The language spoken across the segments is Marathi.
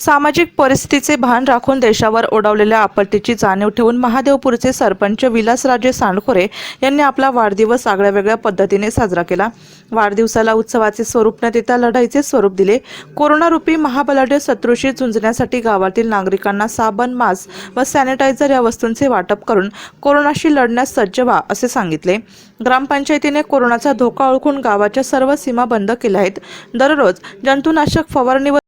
सामाजिक परिस्थितीचे भान राखून देशावर ओढवलेल्या आपत्तीची जाणीव ठेवून महादेवपूरचे सरपंच विलासराजे सांडखोरे यांनी आपला वाढदिवस आगळ्या वेगळ्या पद्धतीने साजरा केला. वाढदिवसाला उत्सवाचे स्वरूप न देता लढाईचे स्वरूप दिले. कोरोनारूपी महाबलाढ्य शत्रूशी झुंजण्यासाठी गावातील नागरिकांना साबण मास्क व सॅनिटायझर या वस्तूंचे वाटप करून कोरोनाशी लढण्यास सज्ज व्हा असे सांगितले. ग्रामपंचायतीने कोरोनाचा धोका ओळखून गावाच्या सर्व सीमा बंद केल्या आहेत. दररोज जंतुनाशक फवारणी व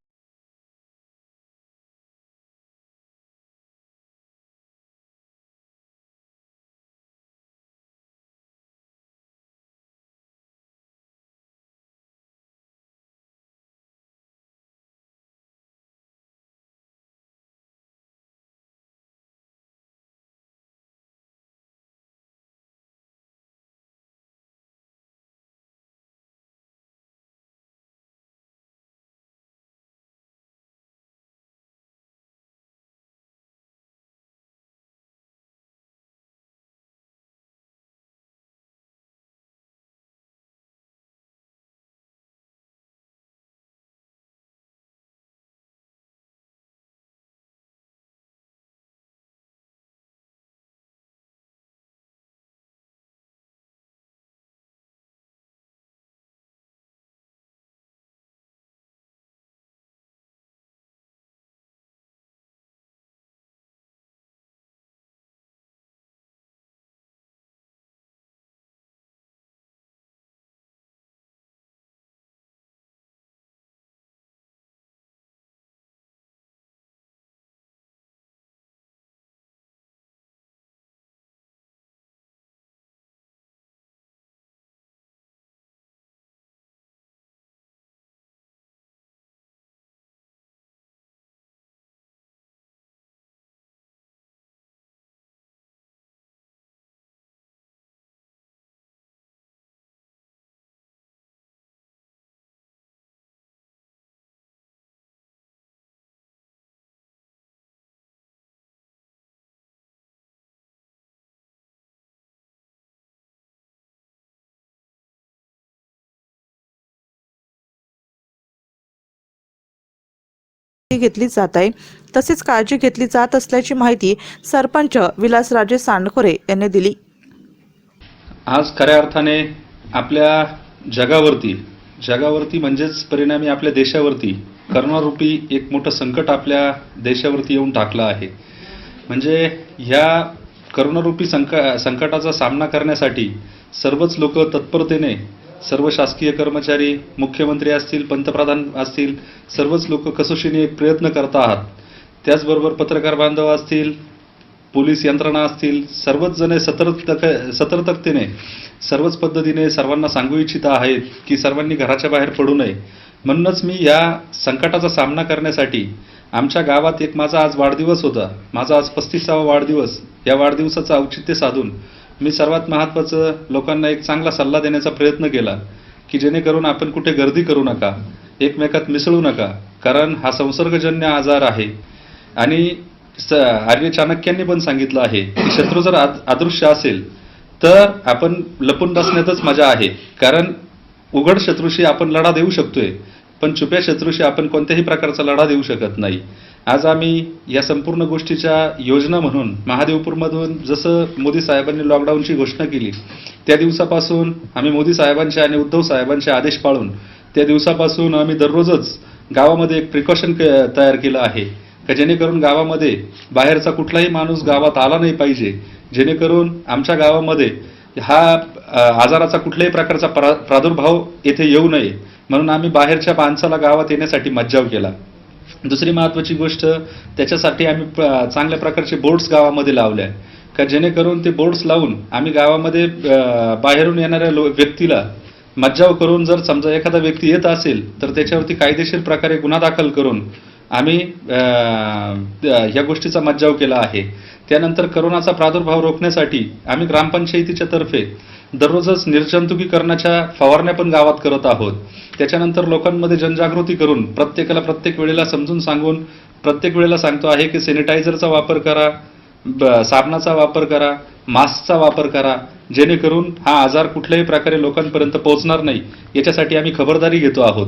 घेतली जात आहे. तसेच काळजी घेतली जात असल्याची माहिती सरपंच विलासराजे सांडखोरे यांनी दिली. आज खऱ्या अर्थाने आपल्या जगावरती जगावरती म्हणजेच परिणामी आपल्या देशावरती करोनारूपी एक मोठं संकट आपल्या देशावरती येऊन टाकलं आहे. म्हणजे ह्या करोनारूपी संक संकटाचा सामना करण्यासाठी सर्वच लोक तत्परतेने सर्व शासकीय कर्मचारी मुख्यमंत्री असतील पंतप्रधान असतील सर्वच लोक कसोशीने प्रयत्न करत आहात. त्याचबरोबर पत्रकार बांधव असतील पोलीस यंत्रणा असतील सर्वच जण सतर्क सतर्कतेने सर्वच पद्धतीने सर्वांना सांगू इच्छित आहेत की सर्वांनी घराच्या बाहेर पडू नये. म्हणूनच मी या संकटाचा सामना करण्यासाठी आमच्या गावात एक माझा आज वाढदिवस होता. माझा आज पस्तीसावा वाढदिवस. या वाढदिवसाचं औचित्य साधून मी सर्वात महत्त्वाचं लोकांना एक चांगला सल्ला देण्याचा प्रयत्न केला की जेणेकरून आपण कुठे गर्दी करू नका एकमेकात मिसळू नका कारण हा संसर्गजन्य आजार आहे. आणि स आर्य चाणक्यांनी पण सांगितलं आहे की शत्रू जर आद- अदृश्य असेल तर आपण लपून बसण्यातच मजा आहे कारण उघड शत्रूशी आपण लढा देऊ शकतोय. पण छुप्या शत्रूशी आपण कोणत्याही प्रकारचा लढा देऊ शकत नाही. आज आम्ही या संपूर्ण गोष्टीच्या योजना म्हणून महादेवपूरमधून जसं मोदी साहेबांनी लॉकडाऊनची घोषणा केली त्या दिवसापासून आम्ही मोदी साहेबांचे आणि उद्धव साहेबांचे आदेश पाळून त्या दिवसापासून आम्ही दररोजच गावामध्ये एक प्रिकॉशन तयार केलं आहे का जेणेकरून गावामध्ये बाहेरचा कुठलाही माणूस गावात आला नाही पाहिजे जेणेकरून आमच्या गावामध्ये हा आजाराचा कुठल्याही प्रकारचा प्रा प्रादुर्भाव येथे येऊ नये. म्हणून आम्ही बाहेरच्या माणसाला गावात येण्यासाठी मज्जाव केला. दुसरी महत्त्वाची गोष्ट त्याच्यासाठी आम्ही चांगल्या प्रकारचे बोर्ड्स गावामध्ये लावले आहे का जेणेकरून ते बोर्ड्स लावून आम्ही गावामध्ये बाहेरून येणाऱ्या लो व्यक्तीला मज्जाव करून जर समजा एखादा व्यक्ती येत असेल तर त्याच्यावरती कायदेशीर प्रकारे गुन्हा दाखल करून आम्ही ह्या या गोष्टीचा मज्जाव केला आहे. त्यानंतर करोनाचा प्रादुर्भाव रोखण्यासाठी आम्ही ग्रामपंचायतीच्या तर्फे दररोजच निर्जंतुकीकरणाच्या फवारण्या पण गावात करत आहोत. त्याच्यानंतर लोकांमध्ये जनजागृती करून प्रत्येकाला प्रत्येक वेळेला समजून सांगून प्रत्येक वेळेला सांगतो आहे की सॅनिटायझरचा वापर करा ब- साबणाचा वापर करा मास्कचा वापर करा. जेणेकरून हा आजार कुठल्याही प्रकारे लोकांपर्यंत पोहोचणार नाही याच्यासाठी आम्ही खबरदारी घेतो आहोत.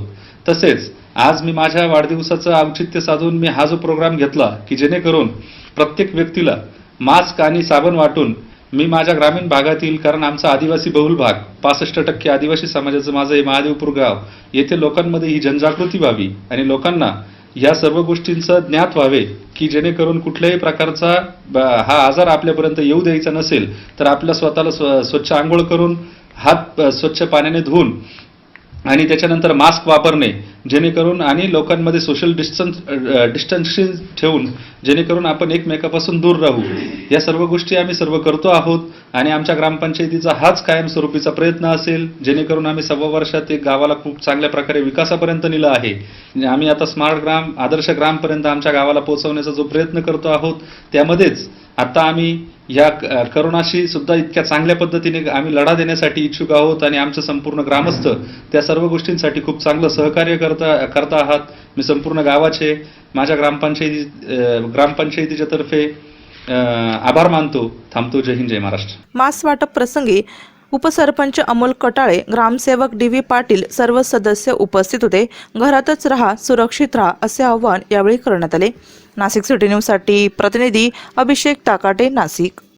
तसेच आज मी माझ्या वाढदिवसाचं औचित्य साधून मी हा जो प्रोग्राम घेतला की जेणेकरून प्रत्येक व्यक्तीला मास्क आणि साबण वाटून मी माझ्या ग्रामीण भागातील कारण आमचा आदिवासी बहुल भाग पासष्ट टक्के आदिवासी समाजाचं माझं हे महादेवपूर गाव येथे लोकांमध्ये ही जनजागृती व्हावी आणि लोकांना या सर्व गोष्टींचं ज्ञात व्हावे की जेणेकरून कुठल्याही प्रकारचा ब- हा आजार आपल्यापर्यंत येऊ द्यायचा नसेल तर आपल्या स्वतःला स्व स्वच्छ आंघोळ करून हात स्वच्छ पाण्याने धुवून आणि त्याच्यानंतर मास्क वापरणे जेणेकरून आणि लोकांमध्ये सोशल डिस्टन्स डिस्टन्सिंग ठेवून जेणेकरून आपण एकमेकापासून दूर राहू. या सर्व गोष्टी आम्ही सर्व करतो आहोत आणि आमच्या ग्रामपंचायतीचा हाच कायमस्वरूपीचा प्रयत्न असेल जेणेकरून आम्ही सव्वा वर्षात एक गावाला खूप चांगल्या प्रकारे विकासापर्यंत नेलं आहे. म्हणजे आम्ही आता स्मार्ट ग्राम आदर्श ग्रामपर्यंत आमच्या गावाला पोहोचवण्याचा जो प्रयत्न करतो आहोत त्यामध्येच आता आम्ही या क- करोनाशी सुद्धा इतक्या चांगल्या पद्धतीने आम्ही लढा देण्यासाठी इच्छुक आहोत आणि आमचं संपूर्ण ग्रामस्थ त्या सर्व गोष्टींसाठी खूप चांगलं सहकार्य करता करता आहात. मी संपूर्ण गावाचे माझ्या ग्रामपंचायती ग्रामपंचायतीच्या तर्फे आभार मानतो. थांबतो. जय हिंद जय महाराष्ट्र. मास वाटप प्रसंगी उपसरपंच अमोल कटाळे ग्रामसेवक डी व्ही पाटील सर्व सदस्य उपस्थित होते. घरातच राहा सुरक्षित राहा असे आवाहन यावेळी करण्यात आले. नाशिक सिटी न्यूजसाठी प्रतिनिधी अभिषेक टाकाटे नाशिक.